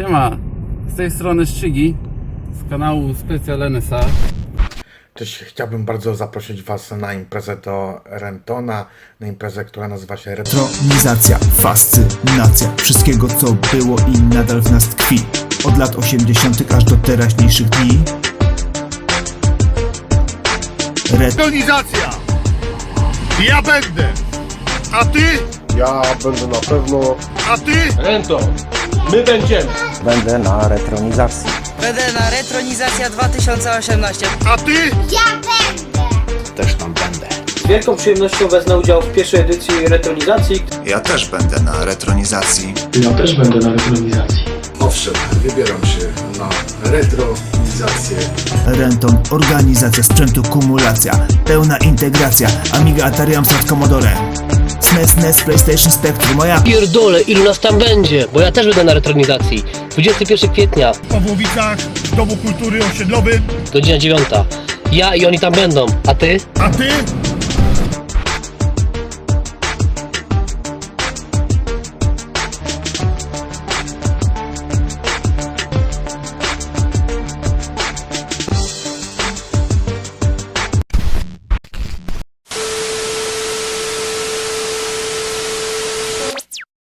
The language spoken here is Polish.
Siema, z tej strony Szczygi, z kanału Specjal NSA. Cześć, chciałbym bardzo zaprosić Was na imprezę do Rentona, na imprezę, która nazywa się Retro. Tronizacja, fascynacja wszystkiego co było i nadal w nas tkwi Od lat 80. aż do teraźniejszych dni Synchronizacja! Ja będę! A ty? Ja będę na pewno A ty? Rento. My będziemy. Będę na retronizacji. Będę na Retronizacja 2018. A ty? Z wielką przyjemnością wezmę udział w pierwszej edycji retronizacji, Ja też będę na retronizacji Owszem, wybieram się na retronizację. Renton, organizacja sprzętu, kumulacja Pełna integracja Amiga, Atari, Amstrad, Commodore SNES, NES, PlayStation, Spectrum Moja Pierdolę, ilu nas tam będzie, bo ja też będę na retronizacji. 21 kwietnia, W Pawłowicach, w Domu Kultury Osiedlowym. godzina 9. Ja i oni tam będą, a ty? A ty?